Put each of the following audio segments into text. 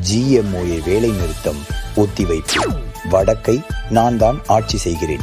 GMOA வேலை நிறுத்தம் ஒத்திவைப்பு. வடக்கை நான் தான் ஆட்சி செய்கிறேன்.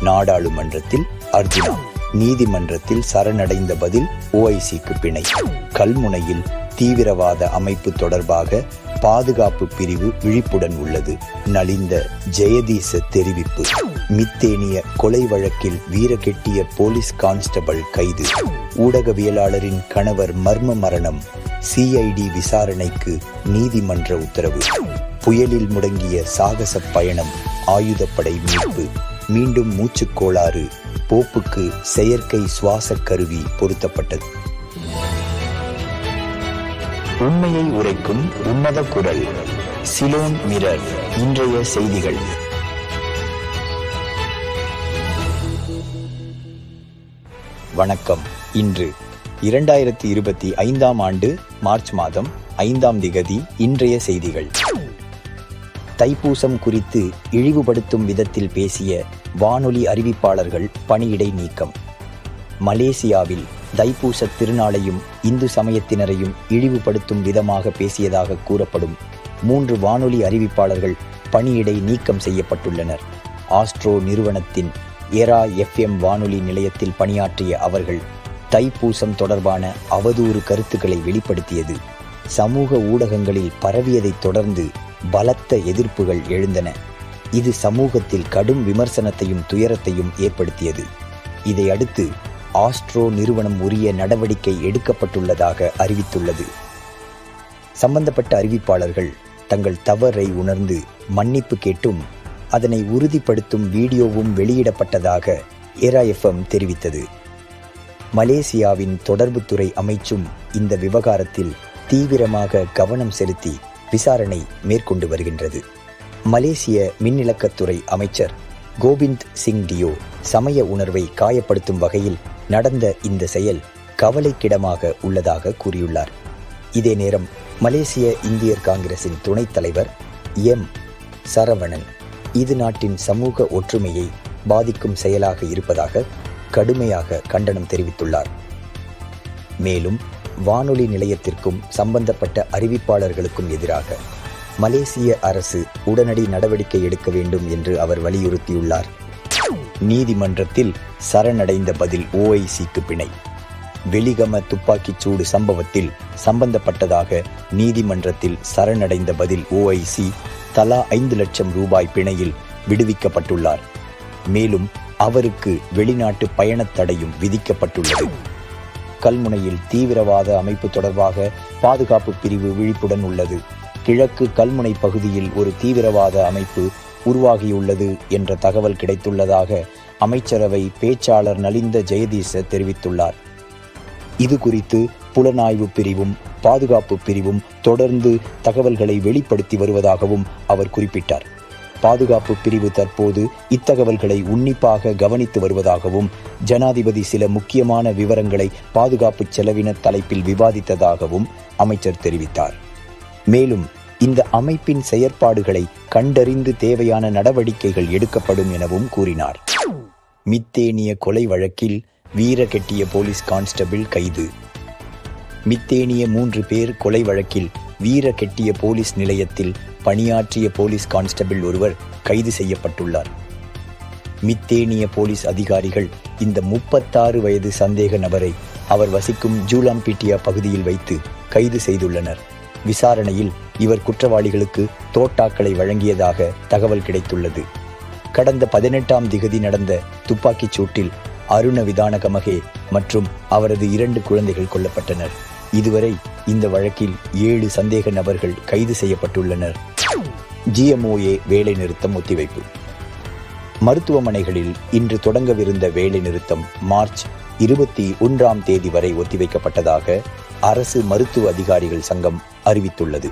நாடாளுமன்றத்தில் அர்ஜுனா. நீதிமன்றத்தில் சரணடைந்த பதில் ஓஐசிக்கு பிணை. கல்முனையில் தீவிரவாத அமைப்பு தொடர்பாக பாதுகாப்பு பிரிவு விழிப்புடன் உள்ளது. நலிந்த ஜெயதீச தெரிவிப்பு. மித்தேனிய கொலை வழக்கில் வீரகெட்டிய போலீஸ் கான்ஸ்டபிள் கைது. ஊடகவியலாளரின் கணவர் மர்ம மரணம். சிஐடி விசாரணைக்கு நீதிமன்ற உத்தரவு. புயலில் முடங்கிய சாகச பயணம் ஆயுதப்படை மீட்பு. மீண்டும் மூச்சுக் கோளாறு போப்புக்கு செயற்கை சுவாச கருவி பொருத்தப்பட்டது. உண்மையை உரைக்கும் உன்னத குரல். சிலோன் மிரர் இன்றைய செய்திகள். வணக்கம். இன்று இரண்டாயிரத்தி இருபத்தி ஐந்தாம் ஆண்டு மார்ச் மாதம் ஐந்தாம் திகதி இன்றைய செய்திகள். தைப்பூசம் குறித்து இழிவுபடுத்தும் விதத்தில் பேசிய வானொலி அறிவிப்பாளர்கள் பணியிடை நீக்கம். மலேசியாவில் தைப்பூச திருநாளையும் இந்து சமயத்தினரையும் இழிவுபடுத்தும் விதமாக பேசியதாக கூறப்படும் மூன்று வானொலி அறிவிப்பாளர்கள் பணியிடை நீக்கம் செய்யப்பட்டுள்ளனர். ஆஸ்ட்ரோ நிறுவனத்தின் எரா எஃப்எம் வானொலி நிலையத்தில் பணியாற்றிய அவர்கள் தைப்பூசம் தொடர்பான அவதூறு கருத்துக்களை வெளிப்படுத்தியது. சமூக ஊடகங்களில் பரவியதைத் தொடர்ந்து பலத்த எதிர்ப்புகள் எழுந்தன. இது சமூகத்தில் கடும் விமர்சனத்தையும் துயரத்தையும் ஏற்படுத்தியது. இதையடுத்து ஆஸ்ட்ரோ நிறுவனம் உரிய நடவடிக்கை எடுக்கப்பட்டுள்ளதாக அறிவித்துள்ளது. சம்பந்தப்பட்ட அறிவிப்பாளர்கள் தங்கள் தவறை உணர்ந்து மன்னிப்பு கேட்டும் அதனை உறுதிப்படுத்தும் வீடியோவும் வெளியிடப்பட்டதாக ஏராஎஃப்எம் தெரிவித்தது. மலேசியாவின் தொடர்புத்துறை அமைச்சும் இந்த விவகாரத்தில் தீவிரமாக கவனம் செலுத்தி விசாரணை மேற்கொண்டு வருகின்றது. மலேசிய மின்னிலக்கத்துறை அமைச்சர் கோவிந்த் சிங் டியோ சமய உணர்வை காயப்படுத்தும் வகையில் நடந்த இந்த செயல் கவலைக்கிடமாக உள்ளதாக கூறியுள்ளார். இதே நேரம் மலேசிய இந்தியர் காங்கிரசின் துணைத் தலைவர் எம். சரவணன் இது நாட்டின் சமூக ஒற்றுமையை பாதிக்கும் செயலாக இருப்பதாக கடுமையாக கண்டனம் தெரிவித்துள்ளார். மேலும் வானொலி நிலையத்திற்கும் சம்பந்தப்பட்ட அறிவிப்பாளர்களுக்கும் எதிராக மலேசிய அரசு உடனடி நடவடிக்கை எடுக்க வேண்டும் என்று அவர் வலியுறுத்தியுள்ளார். நீதிமன்றத்தில் சரணடைந்த பதில் ஓஐசிக்கு பிணை. வெளிகம துப்பாக்கிச் சூடு சம்பவத்தில் சம்பந்தப்பட்டதாக நீதிமன்றத்தில் சரணடைந்த பதில் ஓஐசி தலா ஐந்து லட்சம் ரூபாய் பிணையில் விடுவிக்கப்பட்டுள்ளார். மேலும் அவருக்கு வெளிநாட்டு பயணத் தடையும் விதிக்கப்பட்டுள்ளது. கல்முனையில் தீவிரவாத அமைப்பு தொடர்பாக பாதுகாப்பு பிரிவு விழிப்புடன் உள்ளது. கிழக்கு கல்முனை பகுதியில் ஒரு தீவிரவாத அமைப்பு உருவாகியுள்ளது என்ற தகவல் கிடைத்துள்ளதாக அமைச்சரவை பேச்சாளர் நலிந்த ஜெயதீச தெரிவித்துள்ளார். இது குறித்து புலனாய்வு பிரிவும் பாதுகாப்பு பிரிவும் தொடர்ந்து தகவல்களை வெளிப்படுத்தி வருவதாகவும் அவர் குறிப்பிட்டார். பாதுகாப்பு பிரிவு தற்போது இத்தகவல்களை உன்னிப்பாக கவனித்து வருவதாகவும் ஜனாதிபதி சில முக்கியமான விவரங்களை பாதுகாப்பு செலவின தலைப்பில் விவாதித்ததாகவும் அமைச்சர் தெரிவித்தார். மேலும் இந்த அமைப்பின் செயற்பாடுகளை கண்டறிந்து தேவையான நடவடிக்கைகள் எடுக்கப்படும் எனவும் கூறினார். மித்தேனிய கொலை வழக்கில் வீரகெட்டிய போலீஸ் கான்ஸ்டபிள் கைது. மித்தேனிய மூன்று பேர் கொலை வழக்கில் வீரகெட்டிய போலீஸ் நிலையத்தில் பணியாற்றிய போலீஸ் கான்ஸ்டபிள் ஒருவர் கைது செய்யப்பட்டுள்ளார். மித்தேனிய போலீஸ் அதிகாரிகள் இந்த முப்பத்தாறு வயது சந்தேக நபரை அவர் வசிக்கும் ஜூலாம்பீட்டியா பகுதியில் வைத்து கைது செய்துள்ளனர். விசாரணையில் இவர் குற்றவாளிகளுக்கு தோட்டாக்களை வழங்கியதாக தகவல் கிடைத்துள்ளது. கடந்த பதினெட்டாம் திகதி நடந்த துப்பாக்கிச் சூட்டில் அருண விதானகமகே மற்றும் அவரது இரண்டு குழந்தைகள் கொல்லப்பட்டனர். இதுவரை இந்த வழக்கில் ஏழு சந்தேக நபர்கள் கைது செய்யப்பட்டுள்ளனர். ஜிஎம்ஓஏ வேலைநிறுத்தம் ஒத்திவைப்பு. மருத்துவமனைகளில் இன்று தொடங்கவிருந்த வேலைநிறுத்தம் மார்ச் இருபத்தி ஒன்றாம் தேதி வரை ஒத்திவைக்கப்பட்டதாக அரசு மருத்துவ அதிகாரிகள் சங்கம் அறிவித்துள்ளது.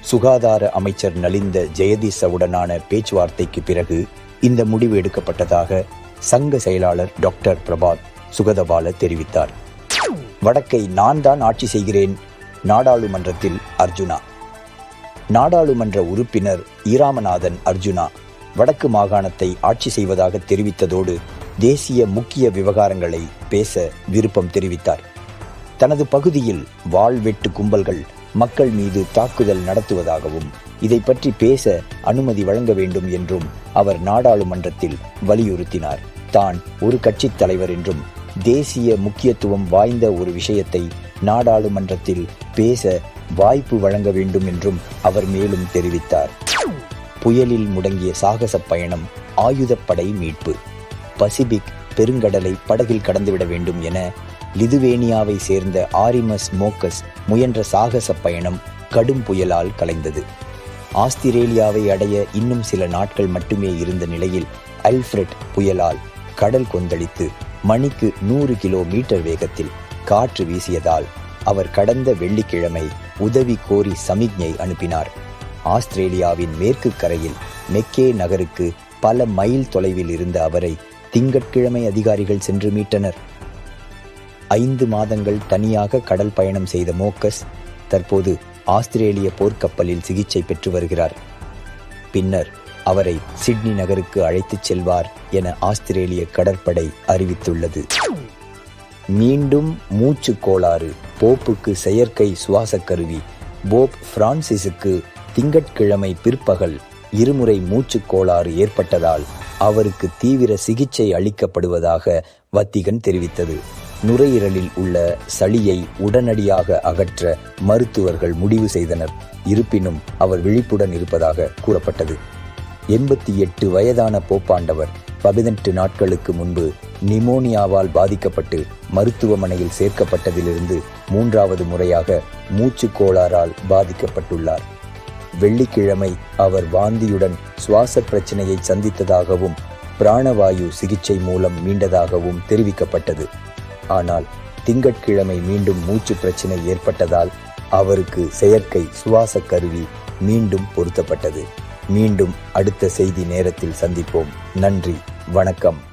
சுகாதார அமைச்சர் நலிந்த ஜெயதீசவுடனான பேச்சுவார்த்தைக்கு பிறகு இந்த முடிவு எடுக்கப்பட்டதாக சங்க செயலாளர் டாக்டர் பிரபாத் சுகதபால தெரிவித்தார். வடக்கை நான் தான் ஆட்சி செய்கிறேன் நாடாளுமன்றத்தில் அர்ஜுனா நாடாளுமன்ற உறுப்பினர் ஈராமநாதன் அர்ஜுனா வடக்கு மாகாணத்தை ஆட்சி செய்வதாக தெரிவித்ததோடு தேசிய முக்கிய விவகாரங்களை பேச விருப்பம் தெரிவித்தார். தனது பகுதியில் வாழ்வெட்டு கும்பல்கள் மக்கள் மீது தாக்குதல் நடத்துவதாகவும் இதை பற்றி பேச அனுமதி வழங்க வேண்டும் என்றும் அவர் நாடாளுமன்றத்தில் வலியுறுத்தினார். தான் ஒரு கட்சித் தலைவர் என்றும் தேசிய முக்கியத்துவம் வாய்ந்த ஒரு விஷயத்தை நாடாளுமன்றத்தில் பேச வாய்ப்பு வழங்க வேண்டும் என்றும் அவர் மேலும் தெரிவித்தார். புயலில் முடங்கிய சாகச பயணம் ஆயுதப்படை மீட்பு. பசிபிக் பெருங்கடலை படகில் கடந்துவிட வேண்டும் என லிதுவேனியாவை சேர்ந்த ஆரிமஸ் மோக்கஸ் முயன்ற சாகச பயணம் கடும் புயலால் கலைந்தது. ஆஸ்திரேலியாவை அடைய இன்னும் சில நாட்கள் மட்டுமே இருந்த நிலையில் அல்ஃபிரட் புயலால் கடல் கொந்தளித்து மணிக்கு நூறு கிலோமீட்டர் வேகத்தில் காற்று வீசியதால் அவர் கடந்த வெள்ளிக்கிழமை உதவி கோரி சமிக்ஞை அனுப்பினார். ஆஸ்திரேலியாவின் மேற்கு கரையில் மெக்கே நகருக்கு பல மைல் தொலைவில் இருந்த அவரை திங்கட்கிழமை அதிகாரிகள் சென்று மீட்டனர். ஐந்து மாதங்கள் தனியாக கடல் பயணம் செய்த மோக்கஸ் தற்போது ஆஸ்திரேலிய போர்க்கப்பலில் சிகிச்சை பெற்று வருகிறார். பின்னர் அவரை சிட்னி நகருக்கு அழைத்துச் செல்வார் என ஆஸ்திரேலிய கடற்படை அறிவித்துள்ளது. மீண்டும் மூச்சு கோளாறு. போப்புக்கு செயற்கை சுவாசக் கருவி போப் பிரான்சிஸுக்கு திங்கட்கிழமை பிற்பகல் இருமுறை மூச்சு கோளாறு ஏற்பட்டதால் அவருக்கு தீவிர சிகிச்சை அளிக்கப்படுவதாக வத்திகன் தெரிவித்தது. நுரையீரலில் உள்ள சளியை உடனடியாக அகற்ற மருத்துவர்கள் முடிவு செய்தனர். இருப்பினும் அவர் விழிப்புடன் இருப்பதாக கூறப்பட்டது. எண்பத்தி எட்டு வயதான போப்பாண்டவர் பதினெட்டு நாட்களுக்கு முன்பு நிமோனியாவால் பாதிக்கப்பட்டு மருத்துவமனையில் சேர்க்கப்பட்டதிலிருந்து மூன்றாவது முறையாக மூச்சு கோளாறால் பாதிக்கப்பட்டுள்ளார். வெள்ளிக்கிழமை அவர் வாந்தியுடன் சுவாச பிரச்சனையை சந்தித்ததாகவும் பிராணவாயு சிகிச்சை மூலம் மீண்டதாகவும் தெரிவிக்கப்பட்டது. ஆனால் திங்கட்கிழமை மீண்டும் மூச்சு பிரச்சனை ஏற்பட்டதால் அவருக்கு செயற்கை சுவாச கருவி மீண்டும் பொருத்தப்பட்டது. மீண்டும் அடுத்த செய்தி நேரத்தில் சந்திப்போம். நன்றி வணக்கம்.